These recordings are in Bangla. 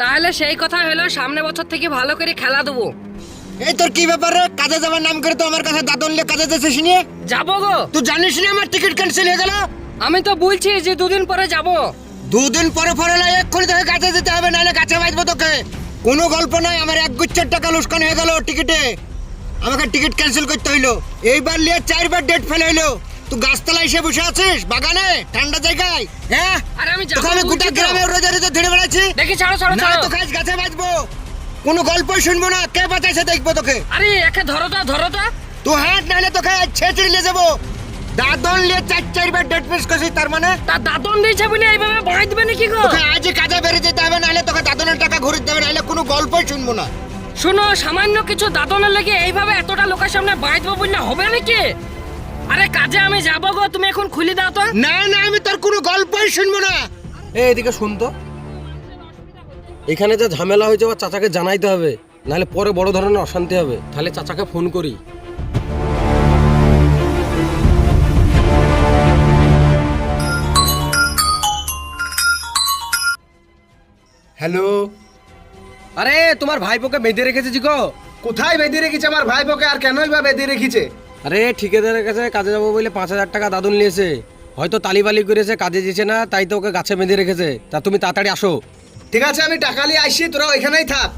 তাহলে সেই কথা হলো সামনে বছর থেকে ভালো করে খেলা দেবো। এই তোর কি ব্যাপার রে? কাজে যাবার নাম করে তো আমার কাছে দাদন নিয়ে কাজে যাচ্ছিস নিয়ে যাব গো। তুই জানিস না আমার টিকিট ক্যান্সেল হয়ে গেল? আমি তো বলছি যে দুদিন পরে যাব। দুদিন পরে পরে না এক্ষুনি তোকে কাজে যেতে হবে নাহলে কাছে বাঁচবো তোকে। কোনো গল্প নাই আমার এক গুচ্ছের টাকা লুস্কান হয়ে গেল টিকিটে। আমাকে টিকিট ক্যান্সেল করতে হইল। এইবার নিয়ে চারবার ডেট ফেলে হইল। তুই গাছতলা এসে বসে আছিস? বাগানে? ঠান্ডা জায়গায়? হ্যাঁ? আরে আমি তোকে আমি গোটা গ্রামে রোজা রোজা ধরে বেড়াচ্ছি। দেখি ছাড়ো ছাড়ো না ছাড়ো। তো কাজ গাছে বাঁচবো কোনো গল্পই শুনব না। কে বাঁচাইছে দেখব তোকে? আরে একে ধরো তো ধরো তো। তুই হাঁট নাহলে তোকে ছেঁচড়ে নিয়ে যাব। দাদন নিয়ে চার চারবার ডেট মিস করছিস তার মানে? তার দাদন দিয়েছে বলে এইভাবে দিবে নাকি গো? তোকে আজই কাজে বেরিয়ে যেতে হবে নাহলে তোকে দাদনের টাকা ঘুরে দেবে নাহলে কোনো গল্পই শুনব না। শোনো সামান্য কিছু দাদনের লেগে এইভাবে এতটা লোকের সামনে বাড়াই বললে হবে নাকি? আরে কাজে আমি যাব গো তুমি এখন খুলে দাও তো। না না আমি তোর কোনো গল্পই শুনব না। এই এদিকে শুন তো। এখানে যে ঝামেলা হয়েছে বা চাচাকে জানাইতে হবে। নাহলে পরে বড় ধরনের অশান্তি হবে। তাহলে চাচাকে ফোন করি। হ্যালো আরে তোমার ভাইপোকে বেঁধে রেখেছে জিকো কোথায় বেঁধে রেখেছে? আমার ভাইপোকে আর কেনই বা বেঁধে রেখেছে? আরে ঠিকাদারের কাছে কাজে যাব বলে পাঁচ হাজার টাকা দাদন নিয়েছে। হয়তো তালিবালি করেছে কাজে দিচ্ছে না তাই তো ওকে গাছে বেঁধে রেখেছে। তা তুমি তাড়াতাড়ি আসো। ঠিক আছে আমি টাকা নিয়ে আসি তোরা ওইখানেই থাক।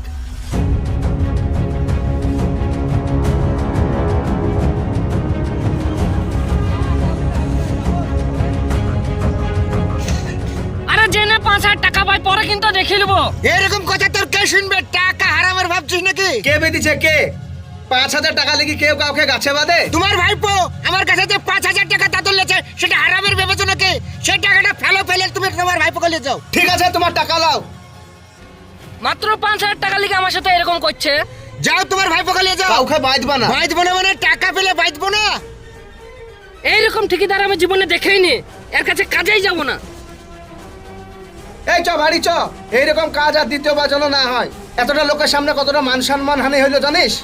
আরে জেনে পাঁচ হাজার টাকা পাই পরে কিন্তু দেখে নেব এরকম কথা তোর কে শুনবে? টাকা হারামের ভাবছিস নাকি? কে বেঁধেছে কে? পাঁচ হাজার টাকা লেগে কেউ কাউকে গাছে বাঁধে? তোমার ভাইপো আমার কাছে যে পাঁচ হাজার টাকা দাদন লেছে সেটা হারামের ভেবেছো নাকি সেই টাকাটা ফেলো ফেলে তুমি তোমার ভাইপোকে নিয়ে যাও। ঠিক আছে তোমার টাকা লাও মাত্র পাঁচ হাজার টাকা লিখে আমার সাথে এরকম করছে। যাও তোমার ভাইপোকে নিয়ে যাও। কাউকে বাঁধবা না। বাঁচবো না মানে টাকা পেলে বাঁচবো না। এইরকম ঠিকাদার আমি জীবনে দেখেই নি। এর কাছে কাজেই যাব না। এই চ বাড়ি চ। এইরকম কাজ আর দ্বিতীয়বার যেন না হয়। এতটা লোকের সামনে কতটা মান সম্মান হানি হইল জানিস?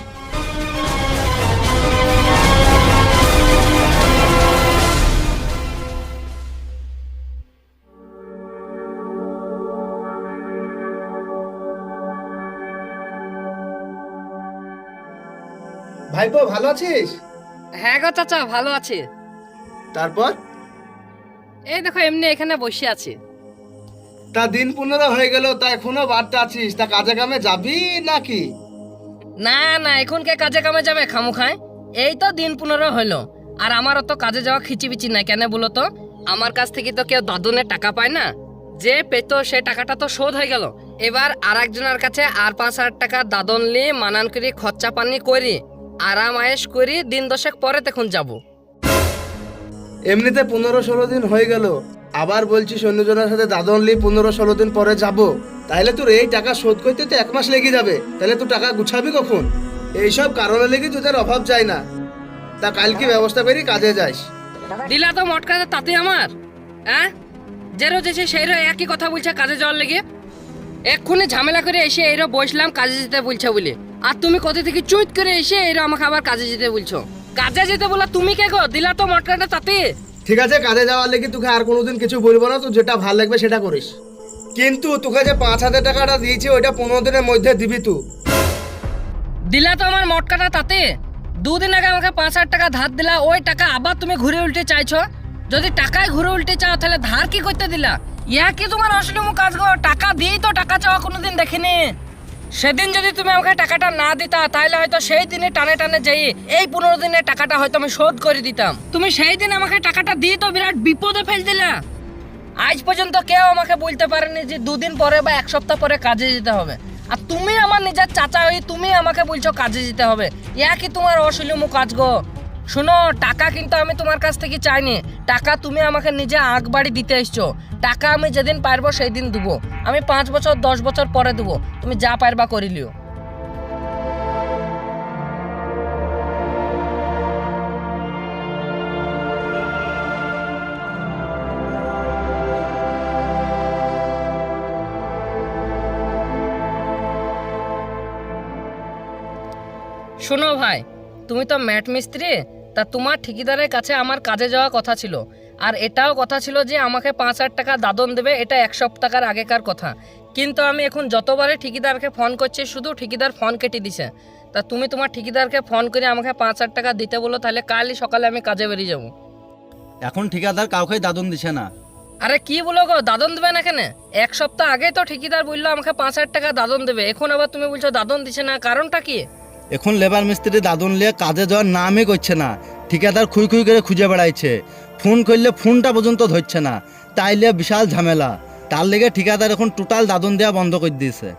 ভাইপো ভালো আছিস? হ্যাঁ গো চাচা ভালো আছে। তারপর? এই দেখো এমনি এখানে বসে আছি। তা দিন পনেরো হয়ে গেল তা এখনও বাড়তে আছিস? তা কাজে কামে যাবি নাকি? না না এখন কে কাজে কামে যাবে খামু খায় এই তো দিন পনেরো হইল আর আমারও তো কাজে যাওয়া খিচিবিচি নাই কেন বলো তো? আমার কাছ থেকে তো কেউ দাদনের টাকা পায় না। যে পেত সে টাকাটা তো শোধ হয়ে গেল। এবার আর একজনের কাছে আর পাঁচ হাজার টাকা দাদন নিয়ে মানান করি খরচা পানি করি। আরাম আয়েস করি দিন দশেক পরে তখন যাব। এমনিতে পনেরো ষোলো দিন হয়ে গেল। আবার বলছিস অন্যজনের সাথে দাদন লি পনেরো ষোলো দিন পরে যাব। তাহলে তোর এই টাকা শোধ করতে তো এক মাস লেগে যাবে। তাহলে তুই টাকা গুছাবি কখন? এইসব কারণে লেগে তোদের অভাব যায় না। তা কালকে ব্যবস্থা করি কাজে যাস। দিলা তো মটকাতে তাতে আমার হ্যাঁ যে রোজ সেই রোজ একই কথা বলছে কাজে যাওয়ার লেগে। এক্ষুনি ঝামেলা করে এসে এইরো বসলাম কাজে যেতে বলছো বলে। আর তুমি কোথা থেকে চুইত করে এসে এইরো আমাকে আবার কাজে যেতে বলছো? কাজে যেতে বলা তুমি কে গো? দিলা তো মটকাটা তাতে। ঠিক আছে কাজে যাওয়ার লেগে তোকে আর কোনোদিন কিছু বলব না তুই যেটা ভালো লাগবে সেটা করিস। কিন্তু তোকে যে পাঁচ হাজার টাকাটা দিয়েছি ওইটা পনেরো দিনের মধ্যে দিবি তুই দিলা তো আমার মটকাটা তাতে। দুদিন আগে আমাকে পাঁচ হাজার টাকা ধার দিলা ওই টাকা আবার তুমি ঘুরে উল্টে চাইছো। যদি টাকায় ঘুরে উল্টে চাও তাহলে ধার কি করতে দিলা? ইয়া কি তোমার আসলে কাজ গো টাকা দিয়েই তো টাকা চাওয়া কোনোদিন দেখিনি। সেদিন যদি তুমি আমাকে টাকাটা না দিতা, তাহলে হয়তো সেই দিনে টানে টানে যাই এই পনেরো দিনের টাকাটা হয়তো আমি শোধ করে দিতাম। তুমি সেই দিন আমাকে টাকাটা দিয়ে তো বিরাট বিপদে ফেল দিলা। আজ পর্যন্ত কেউ আমাকে বলতে পারেনি যে দুদিন পরে বা এক সপ্তাহ পরে কাজে যেতে হবে। আর তুমি আমার নিজের চাচা হই তুমি আমাকে বলছো কাজে যেতে হবে। ইয়া কি তোমার অসুলিমু কাজ গো শোনো, টাকা কিন্তু আমি তোমার কাছ থেকে চাইনি। টাকা তুমি আমাকে নিজে আগ বাড়ি দিতে এসছো। টাকা আমি যেদিন পারব সেই দিন দেবো। আমি পাঁচ বছর, দশ বছর পরে দেবো। তুমি যা পারবা করিলিও শোনো ভাই, তুমি তো ম্যাট মিস্ত্রি? তা তোমার ঠিকাদারের কাছে আমার কাজে যাওয়া কথা ছিল। আর এটাও কথা ছিল যে আমাকে পাঁচ হাজার টাকা দাদন দেবে এটা এক সপ্তাহের আগেকার কথা। কিন্তু আমি এখন যতবারে ঠিকিদারকে ফোন করছি শুধু ঠিকিদার ফোন কেটে দিছে। তা তুমি তোমার ঠিকিদারকে ফোন করে আমাকে পাঁচ হাজার টাকা দিতে বলো তাহলে কালই সকালে আমি কাজে বেরিয়ে যাব। এখন ঠিকাদার কাউকে দাদন দিছে না। আরে কি বলো গো দাদন দেবে না কেন? এক সপ্তাহ আগে তো ঠিকিদার বলল আমাকে পাঁচ হাজার টাকা দাদন দেবে এখন আবার তুমি বলছো দাদন দিছে না কারণটা কি? এখন লেবার মিস্ত্রি দাদন নিয়ে কাজে যাওয়ার নামই করছে না। ঠিকাদার খুই খুই করে খুঁজে বেড়াইছে। ফোন করলে ফোনটা পর্যন্ত ধরছে না। তাই তাইলে বিশাল ঝামেলা। তার লেগে ঠিকাদার এখন টোটাল দাদন দেওয়া বন্ধ করে দিয়েছে।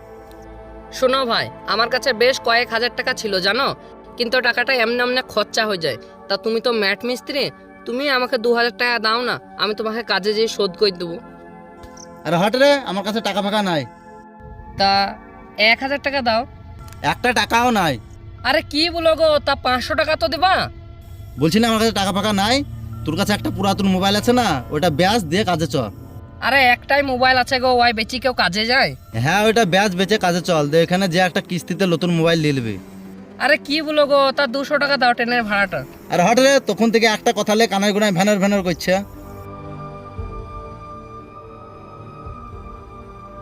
শোনো ভাই আমার কাছে বেশ কয়েক হাজার টাকা ছিল জানো? কিন্তু টাকাটা এমনি এমনি খরচা হয়ে যায়। তা তুমি তো ম্যাট মিস্ত্রি তুমি আমাকে দু হাজার টাকা দাও না আমি তোমাকে কাজে যেয়ে শোধ করে দেবো। আর হট রে আমার কাছে টাকা ফাঁকা নাই। তা এক হাজার টাকা দাও। একটা টাকাও নাই। আরে কি বলো গো তা পাঁচশো টাকা তো দেবা। বলছি না আমার কাছে টাকা ফাঁকা নাই। তোর কাছে একটা পুরাতন মোবাইল আছে না ওটা ব্যাস দিয়ে কাজে চল। আরে একটাই মোবাইল আছে গো ওয়াই বেচি কেউ কাজে যায়? হ্যাঁ ওইটা ব্যাস বেচে কাজে চল। দে এখানে যে একটা কিস্তিতে নতুন মোবাইল নিয়ে নিবি। আরে কি বলো গো তা দুশো টাকা দাও ট্রেনের ভাড়াটা। আর হট রে তখন থেকে একটা কথা লে কানায় গুনায় ভ্যানার ভ্যানার করছে।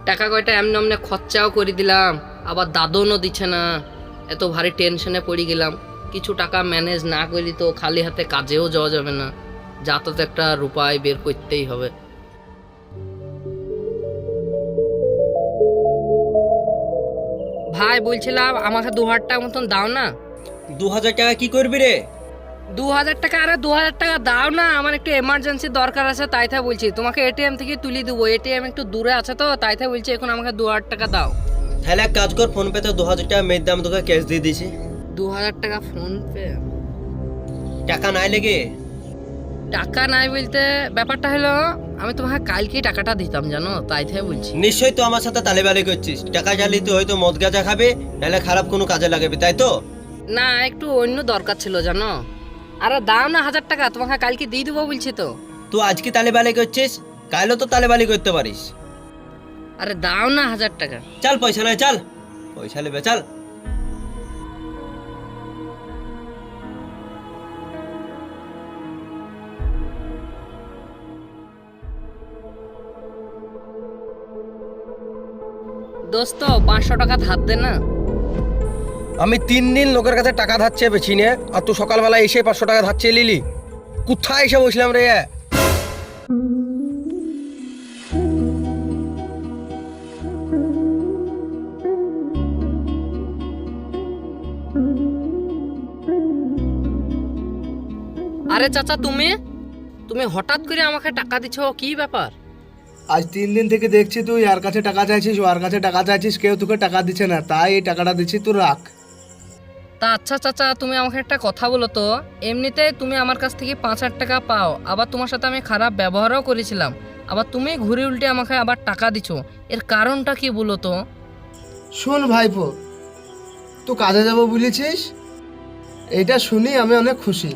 টাকা কয়টা এমনি এমনি খরচাও করে দিলাম আবার দাদনও দিচ্ছে না। এত ভারী টেনশনে পড়ে গেলাম। কিছু টাকা ম্যানেজ না করি তো খালি হাতে কাজেও যাওয়া যাবে না। যাতে তো একটা রূপায় বের করতেই হবে। ভাই বলছিলাম আমাকে দু হাজার টাকা মতন দাও না। দু হাজার টাকা কি করবি রে? দু হাজার টাকা আরে দু হাজার টাকা দাও না। আমার একটু এমার্জেন্সি দরকার আছে তাই তাই বলছি। তোমাকে এটিএম থেকে তুলে দেবো। এটিএম একটু দূরে আছে তো তাই তাই বলছি এখন আমাকে দু হাজার টাকা দাও। তাহলে এক কাজ কর ফোন পেতে দু হাজার টাকা মেয়ের দাম তোকে ক্যাশ দিয়ে দিয়েছি। দু হাজার টাকা ফোন পে? টাকা নাই লেগে? টাকা নাই বলতে ব্যাপারটা হলো আমি তোমাকে কালকেই টাকাটা দিতাম জানো? তাই তাই বলছি। নিশ্চয়ই তো আমার সাথে তালেবালি করছিস। টাকা জ্বালিয়ে তুই হয়তো মদ গাঁজা খাবে নাহলে খারাপ কোনো কাজে লাগাবে তাই তো? না একটু অন্য দরকার ছিল জানো? আরে দাও না হাজার টাকা তোমাকে কালকে দিয়ে দেবো বলছি তো। তুই আজকে তালেবালি করছিস কালও তো তালেবালি করতে পারিস। আরে দাও না হাজার টাকা। চল পয়সা নাই চল। পয়সা নেবে চল। দোস্ত পাঁচশো টাকা ধার দে না। আমি তিন দিন লোকের কাছে টাকা ধার চেয়ে পেছি নে আর তুই সকালবেলা এসে পাঁচশো টাকা ধার চেয়ে লিলি কোথায় এসে বসলাম রে? আরে চাচা তুমি? তুমি হঠাৎ করে আমাকে টাকা দিছো কি ব্যাপার? আজ তিন দিন থেকে দেখছি তুই আর কাছে টাকা চাইছিস ওর কাছে টাকা চাইছিস কেউ তোকে টাকা দিচ্ছে না তাই এই টাকাটা দিচ্ছি তুই রাখ। তা আচ্ছা চাচা তুমি আমাকে একটা কথা বলো তো। এমনিতে তুমি আমার কাছ থেকে পাঁচ হাজার টাকা পাও আবার তোমার সাথে আমি খারাপ ব্যবহারও করেছিলাম। আবার তুমি ঘুরে উল্টে আমাকে আবার টাকা দিছো এর কারণটা কি বলো তো? শোন ভাইপো তুই কাজে যাব বলেছিস? এটা শুনি আমি অনেক খুশি।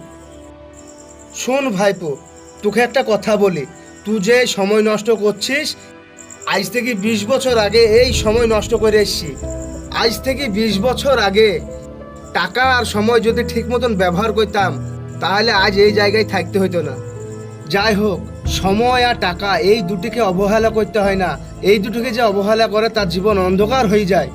শোন ভাইপো, তোকে একটা কথা বলি। তুই যে সময় নষ্ট করছিস, আজ থেকে বিশ বছর আগে এই সময় নষ্ট করে এসছি। আজ থেকে বিশ বছর আগে টাকা আর সময় যদি ঠিক মতন ব্যবহার করতাম, তাহলে আজ এই জায়গায় থাকতে হতো না। যাই হোক, সময় আর টাকা এই দুটিকে অবহেলা করতে হয় না। এই দুটিকে যে অবহেলা করে তার জীবন অন্ধকার হয়ে যায়।